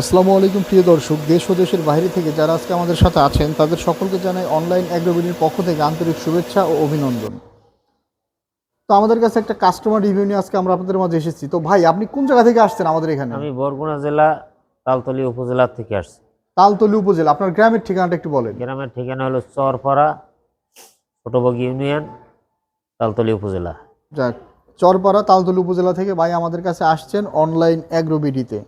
আসসালামু আলাইকুম প্রিয় দর্শক। দেশ ও দেশের বাইরে থেকে যারা আজকে আমাদের সাথে আছেন তাদের সকলকে জানাই অনলাইন অ্যাগ্রোবিডির পক্ষ থেকে আন্তরিক শুভেচ্ছা ও অভিনন্দন। তো আমাদের কাছে একটা কাস্টমার রিভিউ নিয়ে আজকে আমরা আপনাদের মাঝে এসেছি। তো ভাই আপনি কোন জায়গা থেকে আসছেন আমাদের এখানে? আমি বরগুনা জেলা তালতলি উপজেলা থেকে আসছি। তালতলি উপজেলা আপনার গ্রামের ঠিকানাটা একটু বলেন। গ্রামের ঠিকানা হলো চরপাড়া ছোটবগি ইউনিয়ন তালতলি উপজেলা। যাক চরপাড়া তালতলি উপজেলা থেকে ভাই আমাদের কাছে আসছেন অনলাইন অ্যাগ্রোবিডিতে।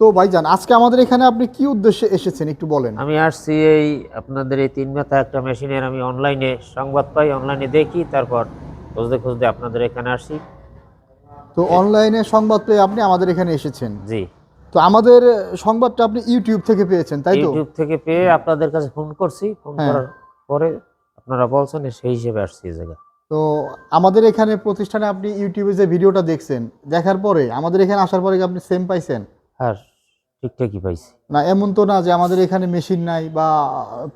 তো ভাইজান আজকে আমাদের এখানে আপনি কি উদ্দেশ্যে এসেছেন একটু বলেন। আমি আসছি এই আপনাদের এই তিন মাথা একটা মেশিনের আমি অনলাইনে সংবাদ পাই অনলাইনে দেখি তারপর খুঁজতে খুঁজতে আপনাদের এখানে আসি। তো অনলাইনে সংবাদ পেয়ে আপনি আমাদের এখানে এসেছেন। জি। তো আমাদের সংবাদটা আপনি ইউটিউব থেকে পেয়েছেন তাই তো? ইউটিউব থেকে পেয়ে আপনাদের কাছে ফোন করছি ফোন হ্যাঁ। করার পরে আপনারা বলছেন সেই হিসেবে আসছি এই জায়গায়। তো আমাদের এখানে প্রতিষ্ঠানে আপনি ইউটিউবে যে ভিডিওটা দেখছেন দেখার পরে আমাদের এখানে আসার পরে আপনি সেম পাইছেন? আর ঠিকঠাকই পাইছি। না এমন তো না যে আমাদের এখানে মেশিন নাই বা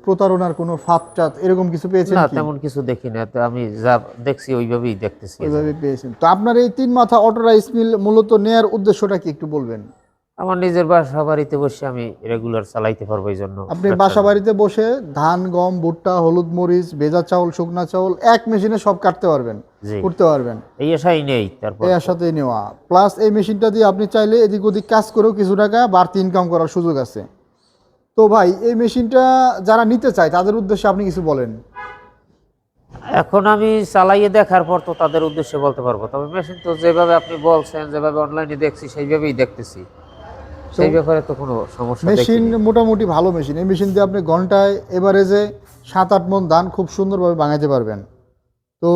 প্রতারণার কোনো ফাঁদ টাত এরকম কিছু পেয়েছেন না তেমন কিছু দেখি না তো আমি যা দেখছি ওইভাবেই দেখতেছি। ওইভাবেই পেয়েছেন। তো আপনার এই তিন মাথা অটোরাইস মিল মূলত নেয়ার উদ্দেশ্যটা কি একটু বলবেন? আমার নিজের বাসা বাড়িতে বসে আমি রেগুলার চালাইতে পারব এই জন্য আপনি বাসা বাড়িতে বসে ধান গম ভুট্টা হলুদ মরিচ ভেজা চাউল শুকনা চাউল এক মেশিনে সব কাটতে পারবেন করতে পারবেন। এই আশাই নেই তারপর। এই আশাতে নেওয়া। প্লাস এই মেশিনটা দিয়ে আপনি চাইলে এদিক ওদিক কাজ করেও কিছু টাকা বাড়তি ইনকাম করার সুযোগ আছে। তো ভাই এই মেশিনটা যারা নিতে চায় তাদের উদ্দেশ্যে আপনি কিছু বলেন। এখন আমি চালাইয়ে দেখার পর তো তাদের উদ্দেশ্যে বলতে পারব। তবে মেশিন তো যেভাবে আপনি বলছেন যেভাবে অনলাইনে দেখছি সেইভাবেই দেখতেছি। সেই ব্যাপারে তো কোনো সমস্যা মেশিন মোটামুটি ভালো মেশিন। এই মেশিন দিয়ে আপনি ঘন্টায় এভারেজে সাত আট মন ধান খুব সুন্দরভাবে বাঙাইতে পারবেন। তো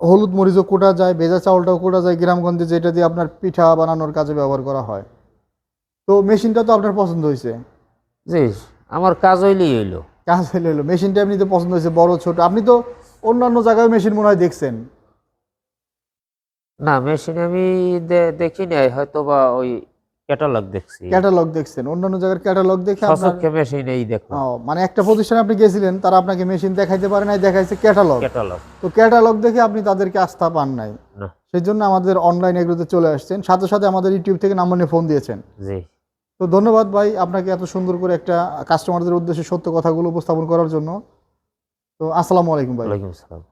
হলুদ মরিচও কোটা যায় ভেজা চাউলটাও কোটা যায় গ্রামগঞ্জে যেটা দিয়ে আপনার পিঠা বানানোর কাজে ব্যবহার করা হয়। তো মেশিনটা তো আপনার পছন্দ হয়েছে জি আমার কাজ হইলেই হইল। কাজ হলো হলো মেশিনটা এমনিতে পছন্দ হয়েছে বড় ছোট। আপনি তো অন্যান্য জায়গায় মেশিন মনে হয় দেখছেন। না মেশিন আমি দেখিনি হয়তো বা ওই ক্যাটালগ দেখছি। ক্যাটালগ দেখছেন অন্যান্য জায়গার ক্যাটালগ দেখে আপনার মেশিন এই দেখো মানে একটা প্রতিষ্ঠানে আপনি গেছিলেন তারা আপনাকে মেশিন দেখাইতে পারে নাই দেখাইছে ক্যাটালগ ক্যাটালগ তো ক্যাটালগ দেখে আপনি তাদেরকে আস্থা পান নাই। সেই জন্য আমাদের অনলাইন এগুলোতে চলে আসছেন। সাথে সাথে আমাদের ইউটিউব থেকে নাম্বার নিয়ে ফোন দিয়েছেন। জি। তো ধন্যবাদ ভাই আপনাকে এত সুন্দর করে একটা কাস্টমারদের উদ্দেশ্যে সত্য কথাগুলো উপস্থাপন করার জন্য। তো আসসালামু আলাইকুম ভাই। ওয়ালাইকুম আসসালাম।